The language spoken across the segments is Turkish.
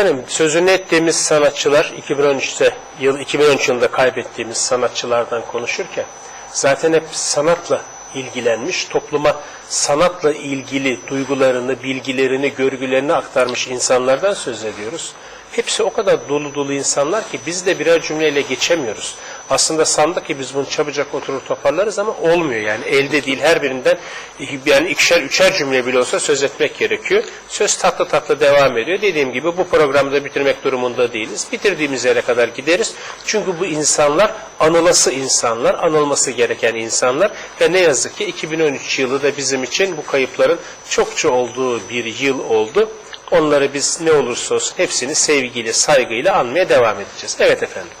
Efendim sözünü ettiğimiz sanatçılar 2013'te yıl 2013 yılında kaybettiğimiz sanatçılardan konuşurken zaten hep sanatla ilgilenmiş, topluma sanatla ilgili duygularını, bilgilerini, görgülerini aktarmış insanlardan söz ediyoruz. Hepsi o kadar dolu dolu insanlar ki biz de birer cümleyle geçemiyoruz. Aslında sandık ki biz bunu çabucak oturur toparlarız ama olmuyor yani elde değil her birinden yani ikişer üçer cümle bile olsa söz etmek gerekiyor. Söz tatlı tatlı devam ediyor. Dediğim gibi bu programı da bitirmek durumunda değiliz. Bitirdiğimiz yere kadar gideriz. Çünkü bu insanlar anılası insanlar, anılması gereken insanlar ve ne yazık ki 2013 yılı da bizim için bu kayıpların çokça olduğu bir yıl oldu. Onları biz ne olursa olsun hepsini sevgiyle, saygıyla anmaya devam edeceğiz. Evet efendim.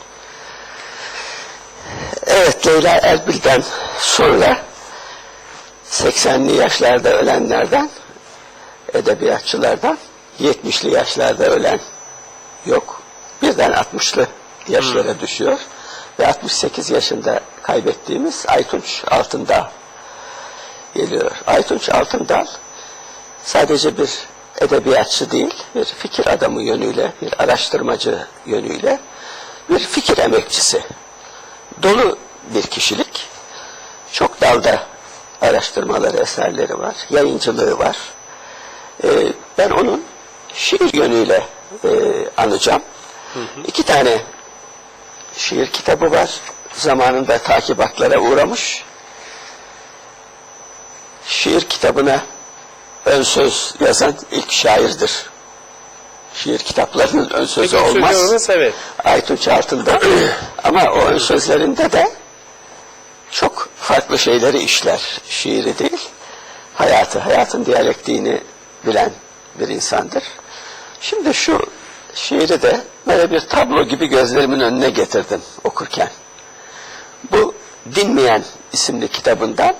Evet Leyla Erbil'den sonra 80'li yaşlarda ölenlerden edebiyatçılardan 70'li yaşlarda ölen yok. Birden 60'lı yaşlara düşüyor. Ve 68 yaşında kaybettiğimiz Aytunç Altındağ geliyor. Aytunç Altındağ sadece bir edebiyatçı değil, bir fikir adamı yönüyle, bir araştırmacı yönüyle, bir fikir emekçisi dolu bir kişilik. Çok dalda araştırmaları, eserleri var, yayıncılığı var. Ee, ben onun şiir yönüyle e, anacağım. İki tane şiir kitabı var. Zamanında takibatlara uğramış. Şiir kitabına ön söz yazan ilk şairdir. Şiir kitaplarının ön sözü Peki, olmaz. söylüyorsanız evet. Aytunç Altın'da ama o ön sözlerinde de çok farklı şeyleri işler. Şiiri değil, hayatı, hayatın diyalektiğini bilen bir insandır. Şimdi şu şiiri de böyle bir tablo gibi gözlerimin önüne getirdim okurken. Bu Dinmeyen isimli kitabından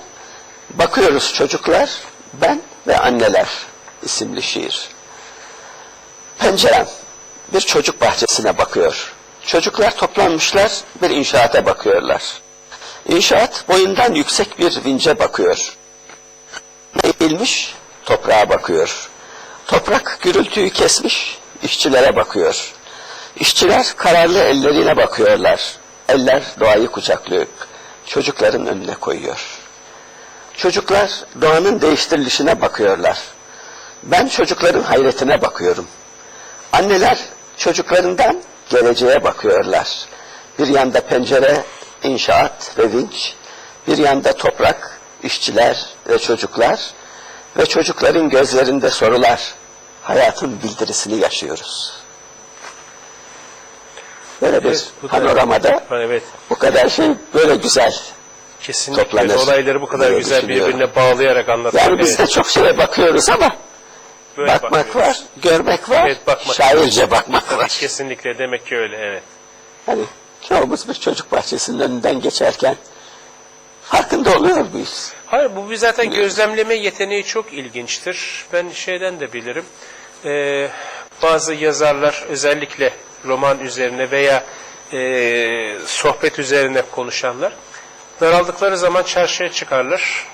Bakıyoruz Çocuklar, Ben ve Anneler isimli şiir. Pencerem bir çocuk bahçesine bakıyor. Çocuklar toplanmışlar bir inşaata bakıyorlar. İnşaat boyundan yüksek bir vince bakıyor. Eğilmiş toprağa bakıyor. Toprak gürültüyü kesmiş işçilere bakıyor. İşçiler kararlı ellerine bakıyorlar. Eller doğayı kucaklayıp çocukların önüne koyuyor. Çocuklar doğanın değiştirilişine bakıyorlar. Ben çocukların hayretine bakıyorum. Anneler çocuklarından geleceğe bakıyorlar. Bir yanda pencere, inşaat ve vinç, bir yanda toprak, işçiler ve çocuklar ve çocukların gözlerinde sorular. Hayatın bildirisini yaşıyoruz. Böyle bir Evet, bu da- panoramada Evet. bu kadar şey böyle güzel. Kesinlikle Toplanır olayları bu kadar güzel birbirine bağlayarak anlatmak. Yani biz de evet. çok şeye bakıyoruz ama Böyle bakmak bakıyoruz. var, görmek var, Evet, bakmak. şairce bakmak var. kesinlikle demek ki öyle evet. Hani çoğumuz bir çocuk bahçesinin önünden geçerken farkında oluyor muyuz? Hayır bu bir zaten gözlemleme yeteneği çok ilginçtir. Ben şeyden de bilirim. Ee, bazı yazarlar özellikle roman üzerine veya ee, sohbet üzerine konuşanlar daraldıkları zaman çarşıya çıkarlar.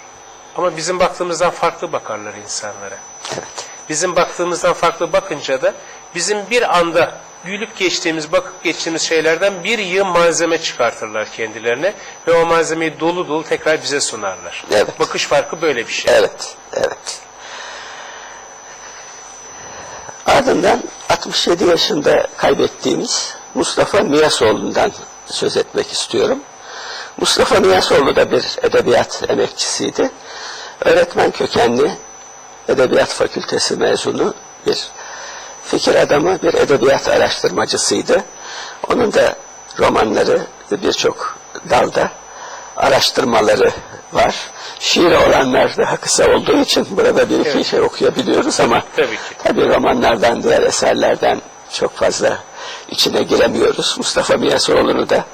Ama bizim baktığımızdan farklı bakarlar insanlara. Evet. Bizim baktığımızdan farklı bakınca da bizim bir anda gülüp geçtiğimiz, bakıp geçtiğimiz şeylerden bir yığın malzeme çıkartırlar kendilerine ve o malzemeyi dolu dolu tekrar bize sunarlar. Evet. Bakış farkı böyle bir şey. Evet, evet. Ardından 67 yaşında kaybettiğimiz Mustafa Miyasoğlu'ndan söz etmek istiyorum. Mustafa Miyasoğlu da bir edebiyat emekçisiydi. Öğretmen kökenli Edebiyat Fakültesi mezunu bir fikir adamı, bir edebiyat araştırmacısıydı. Onun da romanları birçok dalda araştırmaları var. Şiir olanlar daha kısa olduğu için burada bir iki Evet. şey okuyabiliyoruz ama Tabii ki. tabii romanlardan, diğer eserlerden çok fazla içine giremiyoruz. Mustafa Miyasoğlu'nu da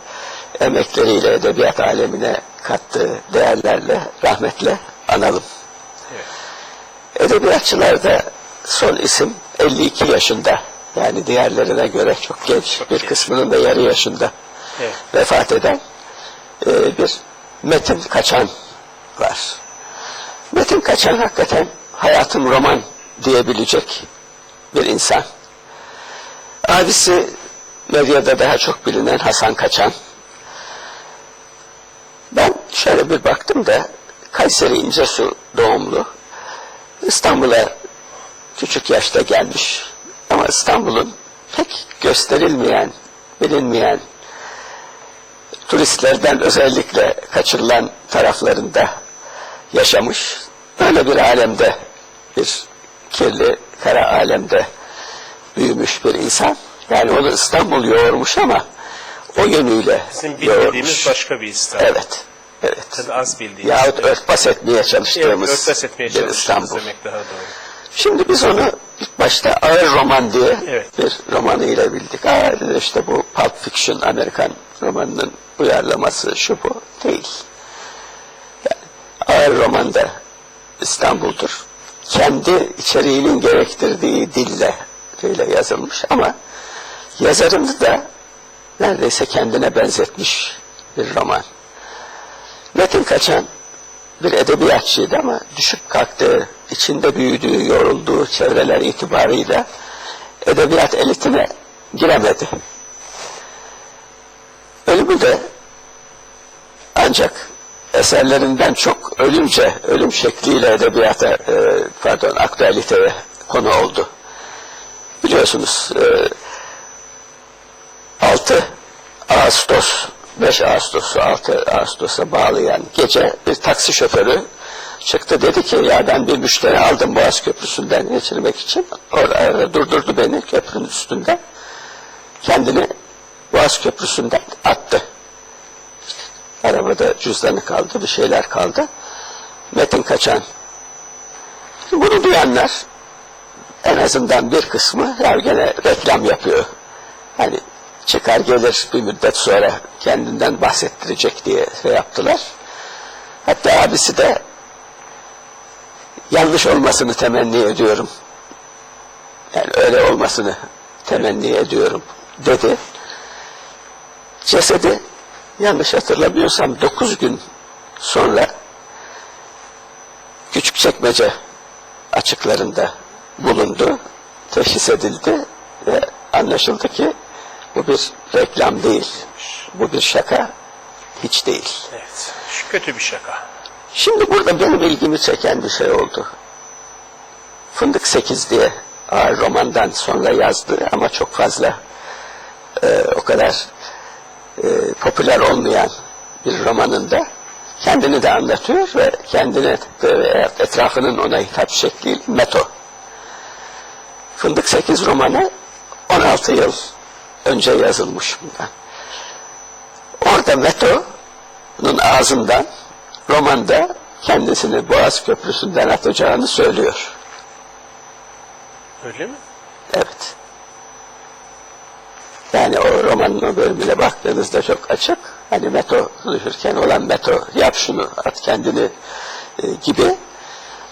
emekleriyle edebiyat alemine kattığı değerlerle, rahmetle analım. Edebiyatçılarda son isim 52 yaşında. Yani diğerlerine göre çok genç. bir genç. kısmının da yarı yaşında Evet. vefat eden e, bir Metin Kaçan var. Metin Kaçan hakikaten hayatım roman diyebilecek bir insan. Abisi medyada daha çok bilinen Hasan Kaçan. Ben şöyle bir baktım da Kayseri İncesu doğumlu. İstanbul'a küçük yaşta gelmiş. Ama İstanbul'un pek gösterilmeyen, bilinmeyen, turistlerden özellikle kaçırılan taraflarında yaşamış. Böyle bir alemde, bir kirli kara alemde büyümüş bir insan. Yani onu İstanbul yoğurmuş ama o yönüyle Bizim bilmediğimiz yoğurmuş. başka bir İstanbul. Evet, evet. Tabii az bildiğimiz. Yahut örtbas etmeye evet, çalıştığımız örtbas etmeye bir İstanbul. demek daha doğru. Şimdi biz onu ilk başta ağır roman diye Evet. bir romanıyla bildik. Dedi işte bu Pulp Fiction Amerikan romanının uyarlaması şu bu değil. Yani ağır romanda İstanbul'dur. Kendi içeriğinin gerektirdiği dille öyle yazılmış ama yazarını da neredeyse kendine benzetmiş bir roman. Metin Kaçan bir edebiyatçıydı ama düşüp kalktığı, içinde büyüdüğü, yorulduğu çevreler itibarıyla edebiyat elitine giremedi. Ölümü de ancak eserlerinden çok ölümce, ölüm şekliyle edebiyata, e, pardon, aktüaliteye konu oldu. Biliyorsunuz, e, 6 Ağustos 5 Ağustos'u 6 Ağustos'a bağlayan gece bir taksi şoförü çıktı dedi ki ya ben bir müşteri aldım Boğaz Köprüsü'nden geçirmek için. Orada durdurdu beni köprünün üstünde. Kendini Boğaz Köprüsü'nden attı. Arabada cüzdanı kaldı, bir şeyler kaldı. Metin Kaçan. Bunu duyanlar en azından bir kısmı ya gene reklam yapıyor. Hani çıkar gelir bir müddet sonra kendinden bahsettirecek diye şey yaptılar. Hatta abisi de yanlış olmasını temenni ediyorum. Yani öyle olmasını temenni ediyorum dedi. Cesedi yanlış hatırlamıyorsam 9 gün sonra Küçükçekmece açıklarında bulundu, teşhis edildi ve anlaşıldı ki bu bir reklam değil, bu bir şaka hiç değil. Evet. Kötü bir şaka. Şimdi burada benim ilgimi çeken bir şey oldu. Fındık Sekiz diye ağır romandan sonra yazdı ama çok fazla e, o kadar e, popüler olmayan bir romanında kendini de anlatıyor ve kendine ve etrafının ona hitap şekliyle Meto. Fındık Sekiz romanı 16 yıl önce yazılmış bundan. Orada Meto'nun ağzından romanda kendisini Boğaz Köprüsü'nden atacağını söylüyor. Öyle mi? Evet. Yani o romanın o bölümüne baktığınızda çok açık. Hani meto konuşurken olan meto yap şunu at kendini e, gibi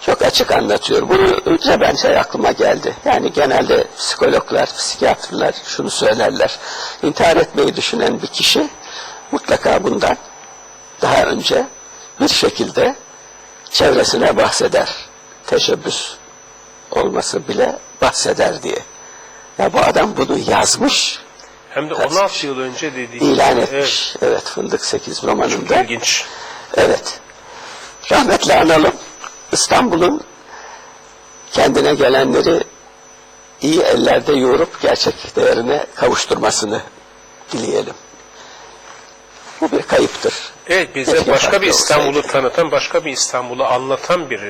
çok açık anlatıyor. Bunu önce ben şey aklıma geldi. Yani genelde psikologlar, psikiyatrlar şunu söylerler. İntihar etmeyi düşünen bir kişi mutlaka bundan daha önce bir şekilde çevresine bahseder. Teşebbüs olması bile bahseder diye. Ya bu adam bunu yazmış, Hem de 16 yıl önce dediği. ilan Evet. etmiş. Evet, Fındık 8 romanında. İlginç. Evet. Rahmetle analım. İstanbul'un kendine gelenleri iyi ellerde yoğurup gerçek değerine kavuşturmasını dileyelim. Bu bir kayıptır. Evet bize Keşke başka bir İstanbul'u olsaydı. tanıtan, başka bir İstanbul'u anlatan bir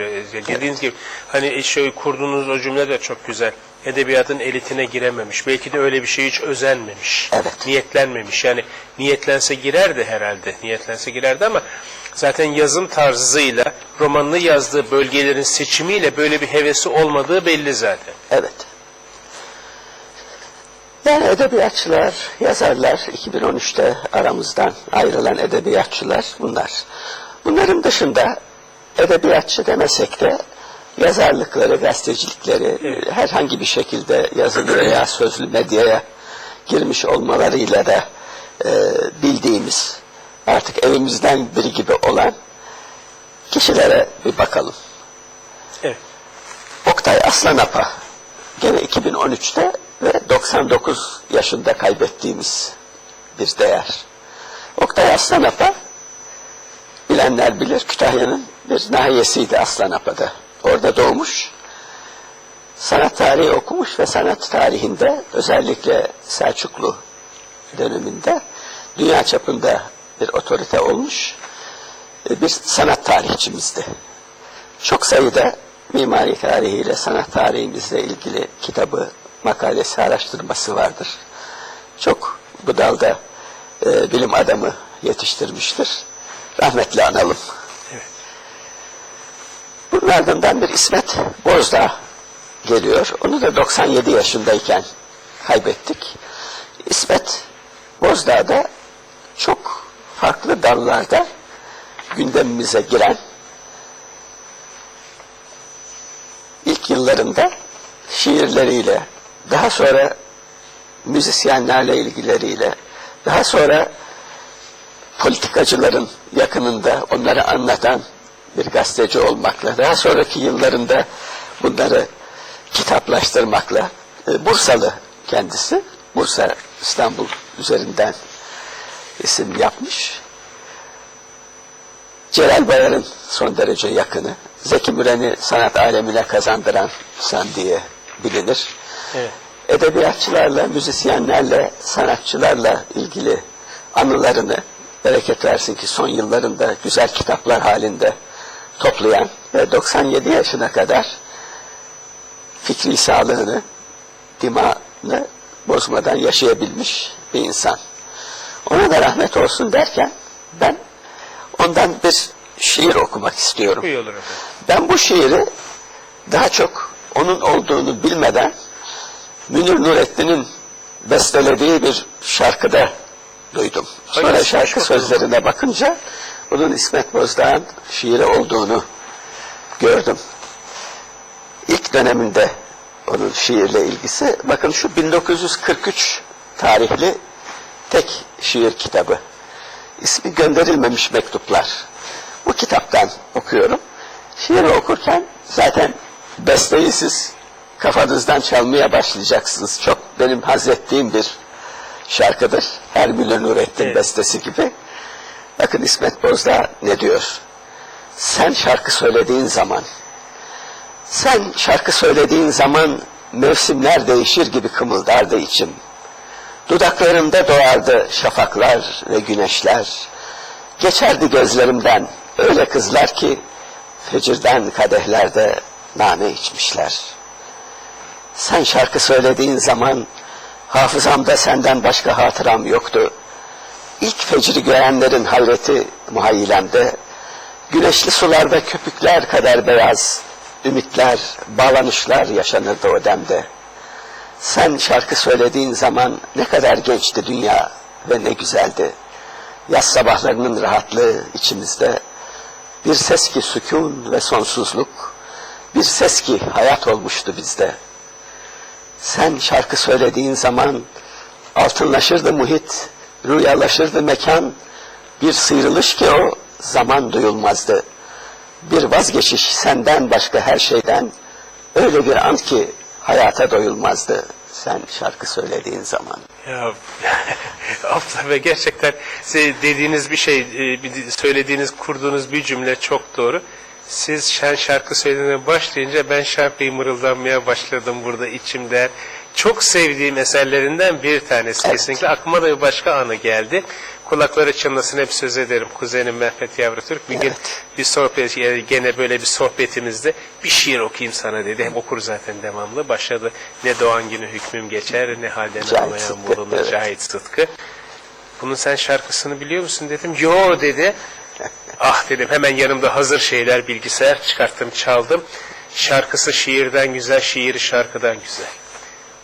dediğiniz gibi hani şey kurduğunuz o cümle de çok güzel. Edebiyatın elitine girememiş. Belki de öyle bir şey hiç özenmemiş. Evet. Niyetlenmemiş. Yani niyetlense girerdi herhalde. Niyetlense girerdi ama zaten yazım tarzıyla romanını yazdığı bölgelerin seçimiyle böyle bir hevesi olmadığı belli zaten. Evet. Yani edebiyatçılar, yazarlar, 2013'te aramızdan ayrılan edebiyatçılar bunlar. Bunların dışında edebiyatçı demesek de yazarlıkları, gazetecilikleri herhangi bir şekilde yazılı veya sözlü medyaya girmiş olmalarıyla da e, bildiğimiz artık evimizden biri gibi olan kişilere bir bakalım. Evet. Oktay Aslanapa gene 2013'te ve 99 yaşında kaybettiğimiz bir değer. Oktay Aslanapa bilenler bilir Kütahya'nın bir nahiyesiydi Aslanapa'da. Orada doğmuş. Sanat tarihi okumuş ve sanat tarihinde özellikle Selçuklu döneminde dünya çapında bir otorite olmuş e, bir sanat tarihçimizdi. Çok sayıda mimari tarihiyle, sanat tarihimizle ilgili kitabı, makalesi, araştırması vardır. Çok bu dalda e, bilim adamı yetiştirmiştir. Rahmetli analım. Bunun ardından bir İsmet Bozdağ geliyor. Onu da 97 yaşındayken kaybettik. İsmet Bozdağ da çok farklı dallarda gündemimize giren ilk yıllarında şiirleriyle, daha sonra müzisyenlerle ilgileriyle, daha sonra politikacıların yakınında onları anlatan bir gazeteci olmakla, daha sonraki yıllarında bunları kitaplaştırmakla, e, Bursalı kendisi, Bursa İstanbul üzerinden isim yapmış. Celal Bayar'ın son derece yakını, Zeki Müren'i sanat alemine kazandıran insan diye bilinir. Evet. Edebiyatçılarla, müzisyenlerle, sanatçılarla ilgili anılarını bereket versin ki son yıllarında güzel kitaplar halinde toplayan ve 97 yaşına kadar fikri sağlığını, dimağını bozmadan yaşayabilmiş bir insan. Ona da rahmet olsun derken ben ondan bir şiir okumak istiyorum. Ben bu şiiri daha çok onun olduğunu bilmeden Münir Nurettin'in bestelediği bir şarkıda duydum. Sonra şarkı sözlerine bakınca bunun İsmet Bozdağ'ın şiiri olduğunu gördüm. İlk döneminde onun şiirle ilgisi, bakın şu 1943 tarihli tek şiir kitabı. İsmi gönderilmemiş mektuplar. Bu kitaptan okuyorum. Şiiri okurken zaten besteyi siz kafanızdan çalmaya başlayacaksınız. Çok benim hazrettiğim bir şarkıdır. Her Münir Nurettin Evet. bestesi gibi. Bakın İsmet Bozdağ ne diyor? Sen şarkı söylediğin zaman, sen şarkı söylediğin zaman mevsimler değişir gibi kımıldardı içim. Dudaklarımda doğardı şafaklar ve güneşler. Geçerdi gözlerimden öyle kızlar ki fecirden kadehlerde name içmişler. Sen şarkı söylediğin zaman hafızamda senden başka hatıram yoktu. İlk fecri görenlerin hayreti muhayyilemde, güneşli sularda köpükler kadar beyaz, ümitler, bağlanışlar yaşanırdı o demde. Sen şarkı söylediğin zaman ne kadar gençti dünya ve ne güzeldi. Yaz sabahlarının rahatlığı içimizde, bir ses ki sükun ve sonsuzluk, bir ses ki hayat olmuştu bizde. Sen şarkı söylediğin zaman altınlaşırdı muhit, rüyalaşırdı mekan, bir sıyrılış ki o zaman duyulmazdı. Bir vazgeçiş senden başka her şeyden, öyle bir an ki hayata doyulmazdı sen şarkı söylediğin zaman. Ya abla ve gerçekten dediğiniz bir şey, e, söylediğiniz, kurduğunuz bir cümle çok doğru. Siz şen şarkı söylemeye başlayınca ben şarkıyı mırıldanmaya başladım burada içimde. Çok sevdiğim eserlerinden bir tanesi Evet. kesinlikle. Aklıma da bir başka anı geldi. Kulakları çınlasın hep söz ederim. Kuzenim Mehmet Yavrutürk bir gün Evet. bir sohbet, yani gene böyle bir sohbetimizde bir şiir okuyayım sana dedi. Hem okur zaten devamlı. Başladı. Ne doğan günü hükmüm geçer, ne halden Cahit anlayan bulunur evet. Cahit Sıtkı. Bunun sen şarkısını biliyor musun dedim. Yo dedi. Ah dedim hemen yanımda hazır şeyler bilgisayar çıkarttım çaldım. Şarkısı şiirden güzel, şiiri şarkıdan güzel.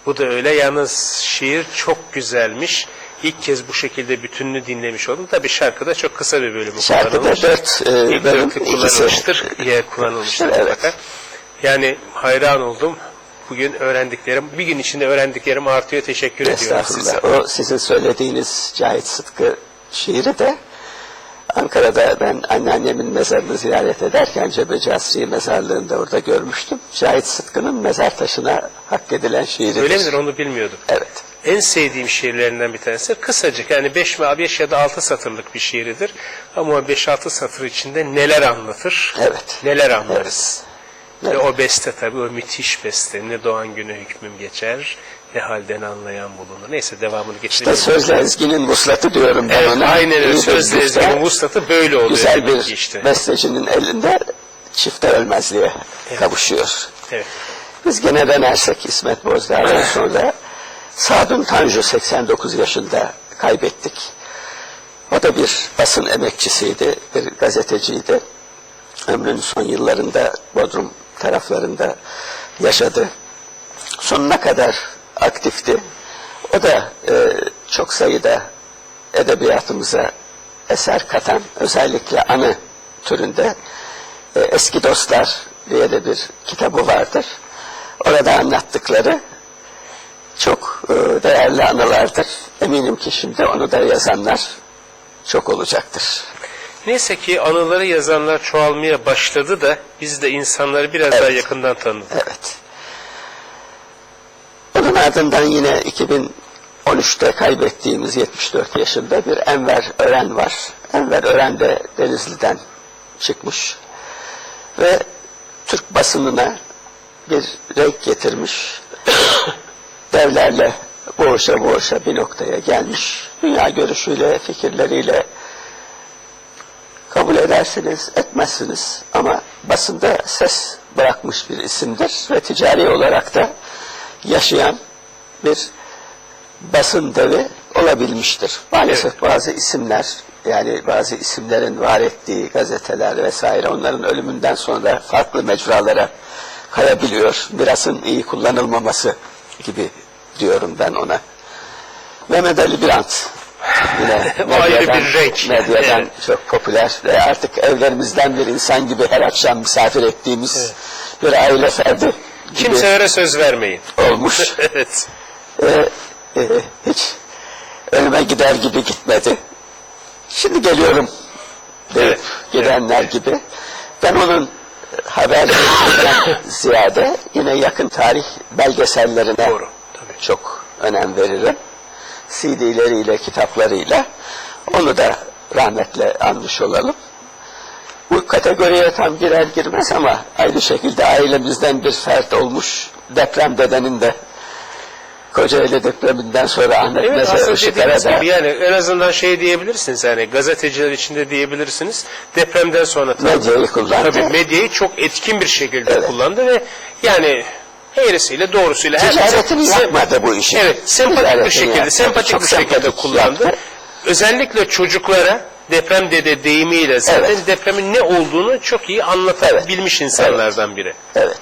Bu da öyle. Yalnız şiir çok güzelmiş. İlk kez bu şekilde bütününü dinlemiş oldum. Tabii şarkıda çok kısa bir bölümü Şarkıda kullanılmış. dört e, bölüm, kullanılmıştır. Yer kullanılmıştır Evet. mutlaka. Yani hayran oldum. Bugün öğrendiklerim, bir gün içinde öğrendiklerim artıyor. Teşekkür ediyorum size. O sizin söylediğiniz Cahit Sıtkı şiiri de Ankara'da ben anneannemin mezarını ziyaret ederken Cebeci Asri mezarlığında orada görmüştüm. Cahit Sıtkı'nın mezar taşına hak edilen şiiridir. Öyle midir onu bilmiyordum. Evet. En sevdiğim şiirlerinden bir tanesi. Kısacık yani 5 mi 5 ya da 6 satırlık bir şiiridir. Ama o 5-6 satır içinde neler anlatır, Evet. neler anlarız. Ve Evet. o beste tabii o müthiş beste. Ne doğan güne hükmüm geçer, ne halden anlayan bulunur. Neyse devamını geçelim. İşte sözle ezginin vuslatı diyorum ben Evet, ona. aynen öyle. Sözle ezginin vuslatı böyle oluyor. Güzel bir işte. bestecinin elinde çifte ölmezliğe kavuşuyor. Evet. Biz gene dönersek İsmet Bozdağ'dan sonra Sadun Tanju 89 yaşında kaybettik. O da bir basın emekçisiydi, bir gazeteciydi. Ömrünün son yıllarında Bodrum taraflarında yaşadı. Sonuna kadar aktifti. O da e, çok sayıda edebiyatımıza eser katan, özellikle anı türünde e, Eski Dostlar diye de bir kitabı vardır. Orada anlattıkları çok e, değerli anılardır. Eminim ki şimdi onu da yazanlar çok olacaktır. Neyse ki anıları yazanlar çoğalmaya başladı da biz de insanları biraz daha yakından tanıdık. Evet. Ardından yine 2013'te kaybettiğimiz 74 yaşında bir Enver Ören var. Enver Ören de Denizli'den çıkmış ve Türk basınına bir renk getirmiş. Devlerle boğuşa boğuşa bir noktaya gelmiş. Dünya görüşüyle, fikirleriyle kabul edersiniz, etmezsiniz ama basında ses bırakmış bir isimdir ve ticari olarak da yaşayan bir basın devi olabilmiştir. Maalesef bazı isimler yani bazı isimlerin var ettiği gazeteler vesaire onların ölümünden sonra farklı mecralara kayabiliyor. Mirasın iyi kullanılmaması gibi diyorum ben ona. Mehmet Ali Birant yine medyadan- bir renk. medyadan Evet. çok popüler ve artık evlerimizden bir insan gibi her akşam misafir ettiğimiz bir aile ferdi Kimselere söz vermeyin. olmuş. evet. Ee, e, hiç önüme gider gibi gitmedi. Şimdi geliyorum deyip Evet. gidenler gibi. Ben onun haberlerinden ziyade yine yakın tarih belgesellerine Doğru, tabii. çok önem veririm. CD'leriyle, kitaplarıyla onu da rahmetle anmış olalım. Bu kategoriye tam girer girmez ama aynı şekilde ailemizden bir fert olmuş deprem dedenin de Kocaeli depreminden sonra Ahmet Evet da gibi yani en azından şey diyebilirsiniz yani gazeteciler içinde diyebilirsiniz. Depremden sonra tabii, medyayı kullandı. tabii medyayı çok etkin bir şekilde Evet. kullandı ve yani eğrisiyle doğrusuyla Ticaretini yapmadı bu işi. Evet, sempatik bir şekilde, yapmadı. sempatik Çok bir şekilde sempatik kullandı. yaptı. Özellikle çocuklara deprem dede deyimiyle zaten Evet. depremin ne olduğunu çok iyi anlatabilmiş insanlardan biri. Evet.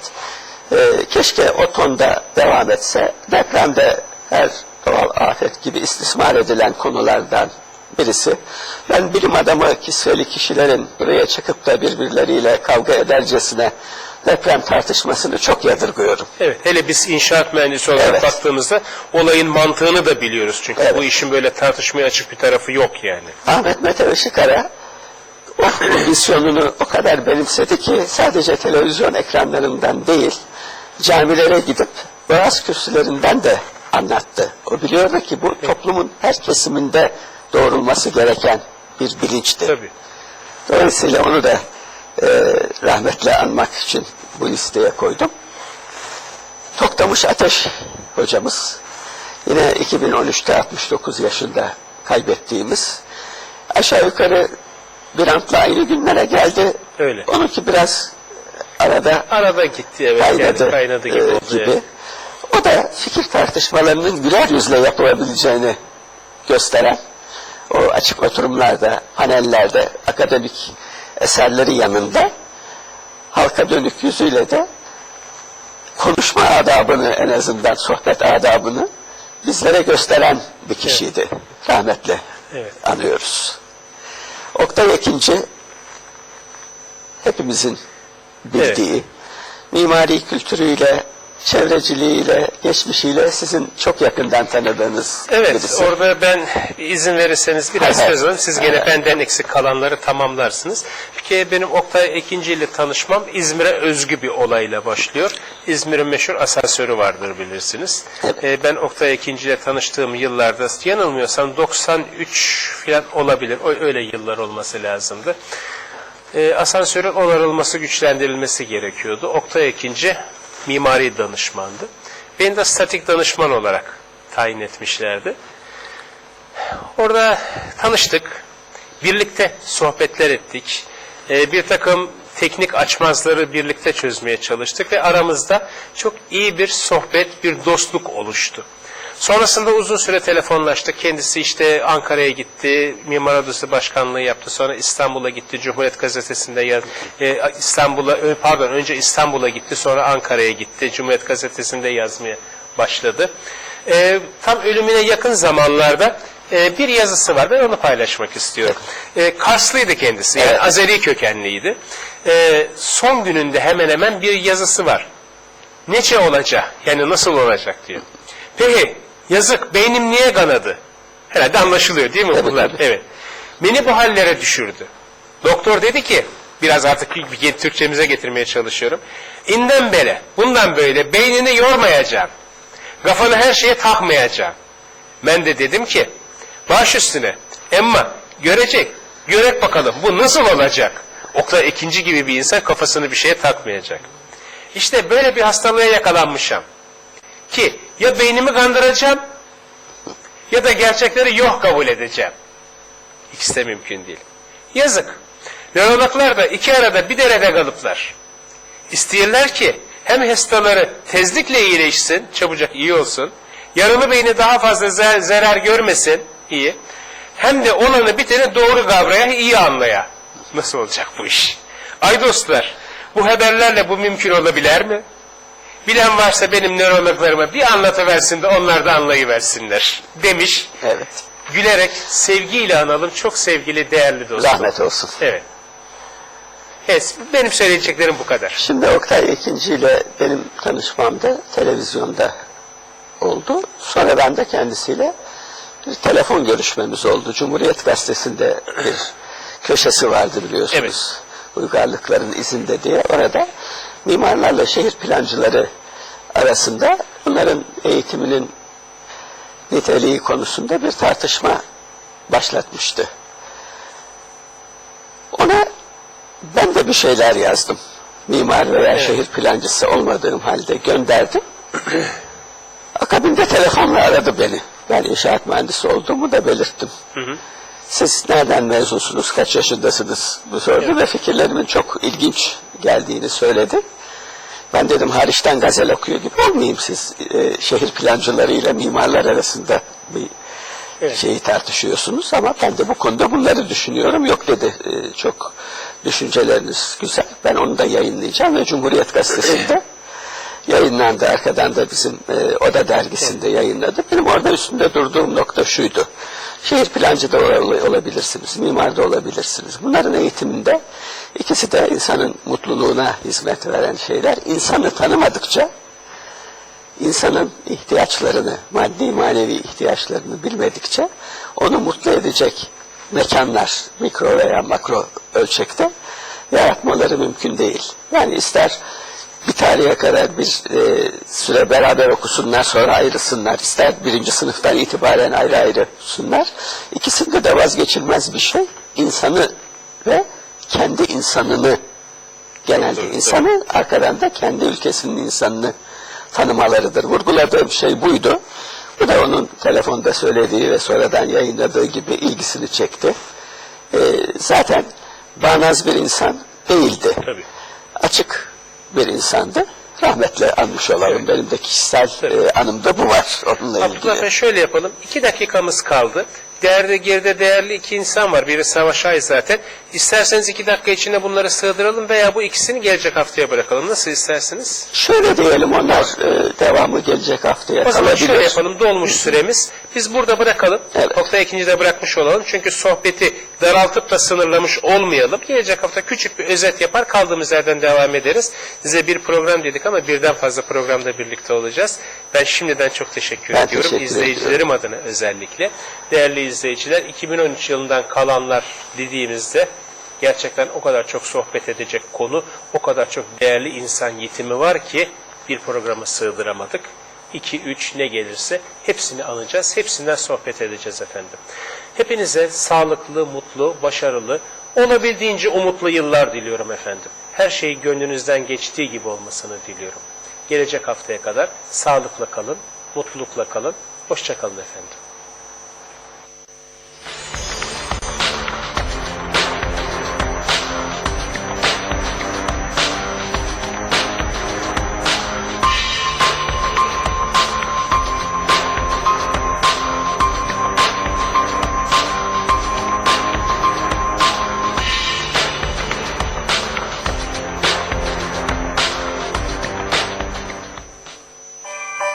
Ee, keşke o tonda devam etse. Depremde her doğal afet gibi istismar edilen konulardan birisi. Ben bilim adamı kisveli kişilerin buraya çıkıp da birbirleriyle kavga edercesine deprem tartışmasını çok yadırgıyorum. Evet, hele biz inşaat mühendisi olarak Evet. baktığımızda olayın mantığını da biliyoruz çünkü Evet. bu işin böyle tartışmaya açık bir tarafı yok yani. Ahmet Mete Işıkara o vizyonunu o kadar benimsedi ki sadece televizyon ekranlarından değil, camilere gidip Boğaz kürsülerinden de anlattı. O biliyordu ki bu toplumun her kesiminde doğrulması gereken bir bilinçti. Tabii. Dolayısıyla onu da e, rahmetle anmak için bu listeye koydum. Toktamış Ateş hocamız yine 2013'te 69 yaşında kaybettiğimiz aşağı yukarı bir antla aynı günlere geldi. Öyle. Onunki biraz arada Arada gitti evet kaynadı, yani kaynadı gibi e, oldu. gibi. evet. O da fikir tartışmalarının güler yüzle yapılabileceğini gösteren o açık oturumlarda, panellerde, akademik eserleri yanında halka dönük yüzüyle de konuşma adabını en azından sohbet adabını bizlere gösteren bir kişiydi. Rahmetle Evet. anıyoruz. Oktay Ekinci hepimizin bildiği mimari kültürüyle çevreciliğiyle, geçmişiyle sizin çok yakından tanıdığınız Evet, birisi. orada ben izin verirseniz biraz Evet. söz alayım. Siz gene benden eksik kalanları tamamlarsınız. Bir kere benim Oktay Ekinci ile tanışmam İzmir'e özgü bir olayla başlıyor. İzmir'in meşhur asansörü vardır bilirsiniz. Evet. Ee, ben Oktay Ekinci ile tanıştığım yıllarda yanılmıyorsam 93 falan olabilir. O öyle yıllar olması lazımdı. Ee, asansörün onarılması, güçlendirilmesi gerekiyordu. Oktay Ekinci mimari danışmandı. Beni de statik danışman olarak tayin etmişlerdi. Orada tanıştık. Birlikte sohbetler ettik. Ee, bir takım teknik açmazları birlikte çözmeye çalıştık ve aramızda çok iyi bir sohbet, bir dostluk oluştu. Sonrasında uzun süre telefonlaştık. Kendisi işte Ankara'ya gitti, Mimar Odası Başkanlığı yaptı. Sonra İstanbul'a gitti, Cumhuriyet Gazetesi'nde yaz, e, İstanbul'a, pardon önce İstanbul'a gitti, sonra Ankara'ya gitti. Cumhuriyet Gazetesi'nde yazmaya başladı. E, tam ölümüne yakın zamanlarda e, bir yazısı var. Ben onu paylaşmak istiyorum. E, Karslıydı kendisi. Yani Evet. Azeri kökenliydi. E, son gününde hemen hemen bir yazısı var. Nece olacak? Yani nasıl olacak diyor. Peki yazık beynim niye kanadı? Herhalde anlaşılıyor değil mi Tabii, bunlar? tabii. Evet. Beni bu hallere düşürdü. Doktor dedi ki biraz artık Türkçemize getirmeye çalışıyorum. İnden beri bundan böyle beynini yormayacağım. Kafanı her şeye takmayacağım. Ben de dedim ki baş üstüne Emma görecek görek bakalım bu nasıl olacak? Oktay ikinci gibi bir insan kafasını bir şeye takmayacak. İşte böyle bir hastalığa yakalanmışım. Ki ya beynimi kandıracağım ya da gerçekleri yok kabul edeceğim. İkisi de mümkün değil. Yazık. Nörologlar da iki arada bir derede kalıplar. İstiyorlar ki hem hastaları tezlikle iyileşsin, çabucak iyi olsun, yaralı beyni daha fazla zarar görmesin, iyi, hem de olanı biteni doğru kavraya, iyi anlaya. Nasıl olacak bu iş? Ay dostlar, bu haberlerle bu mümkün olabilir mi? Bilen varsa benim nörologlarıma bir anlatıversin de onlar da anlayıversinler. Demiş, Evet. gülerek sevgiyle analım çok sevgili değerli dostum. Rahmet olsun. Evet. Evet, benim söyleyeceklerim bu kadar. Şimdi Oktay Ekinci ile benim tanışmam da televizyonda oldu. Sonra ben de kendisiyle bir telefon görüşmemiz oldu. Cumhuriyet Gazetesi'nde bir köşesi vardı biliyorsunuz. Uygarlıkların izinde diye. Orada mimarlarla şehir plancıları arasında bunların eğitiminin niteliği konusunda bir tartışma başlatmıştı. Ona ben de bir şeyler yazdım. Mimar veya Evet. şehir plancısı olmadığım halde gönderdim. Akabinde telefonla aradı beni. Ben inşaat mühendisi olduğumu da belirttim. Siz nereden mezunsunuz, kaç yaşındasınız bu sordu Evet. ve fikirlerimin çok ilginç geldiğini söyledi. Ben dedim hariçten gazel okuyor gibi olmayayım siz e, şehir plancılarıyla mimarlar arasında bir Evet. şeyi tartışıyorsunuz ama ben de bu konuda bunları düşünüyorum. Yok dedi e, çok düşünceleriniz güzel. Ben onu da yayınlayacağım ve Cumhuriyet Gazetesi'nde yayınlandı. Arkadan da bizim e, Oda dergisinde yayınladı. Benim orada üstünde durduğum nokta şuydu. Şehir plancı da ol- olabilirsiniz, mimar da olabilirsiniz. Bunların eğitiminde ikisi de insanın mutluluğuna hizmet veren şeyler. İnsanı tanımadıkça insanın ihtiyaçlarını, maddi manevi ihtiyaçlarını bilmedikçe onu mutlu edecek mekanlar, mikro veya makro ölçekte yaratmaları mümkün değil. Yani ister bir tarihe kadar bir e, süre beraber okusunlar sonra ayrılsınlar. ister birinci sınıftan itibaren ayrı ayrı olsunlar. İkisinde de vazgeçilmez bir şey insanı ve kendi insanını genelde doğru. insanı arkadan da kendi ülkesinin insanını tanımalarıdır. Vurguladığım şey buydu. Bu da onun telefonda söylediği ve sonradan yayınladığı gibi ilgisini çekti. Ee, zaten bağnaz bir insan değildi. Tabii. Açık bir insandı. Rahmetle anmış olalım. Benim de kişisel e, anımda bu var onunla Abdullah ilgili. şöyle yapalım. İki dakikamız kaldı. Değerli geride değerli iki insan var. Biri Savaş Ay zaten. İsterseniz iki dakika içinde bunları sığdıralım veya bu ikisini gelecek haftaya bırakalım. Nasıl istersiniz? Şöyle diyelim onlar e, devamı gelecek haftaya O zaman şöyle kalabilir. yapalım. Dolmuş süremiz. Biz burada bırakalım. Evet. Oktay ikinci de bırakmış olalım. Çünkü sohbeti daraltıp da sınırlamış olmayalım. Gelecek hafta küçük bir özet yapar. Kaldığımız yerden devam ederiz. Size bir program dedik ama birden fazla programda birlikte olacağız. Ben şimdiden çok teşekkür Ben ediyorum. teşekkür İzleyicilerim adına özellikle. Değerli izleyiciler 2013 yılından kalanlar dediğimizde gerçekten o kadar çok sohbet edecek konu, o kadar çok değerli insan yetimi var ki bir programa sığdıramadık. 2, 3 ne gelirse hepsini anacağız, hepsinden sohbet edeceğiz efendim. Hepinize sağlıklı, mutlu, başarılı, olabildiğince umutlu yıllar diliyorum efendim. Her şey gönlünüzden geçtiği gibi olmasını diliyorum. Gelecek haftaya kadar sağlıkla kalın, mutlulukla kalın, hoşça kalın efendim.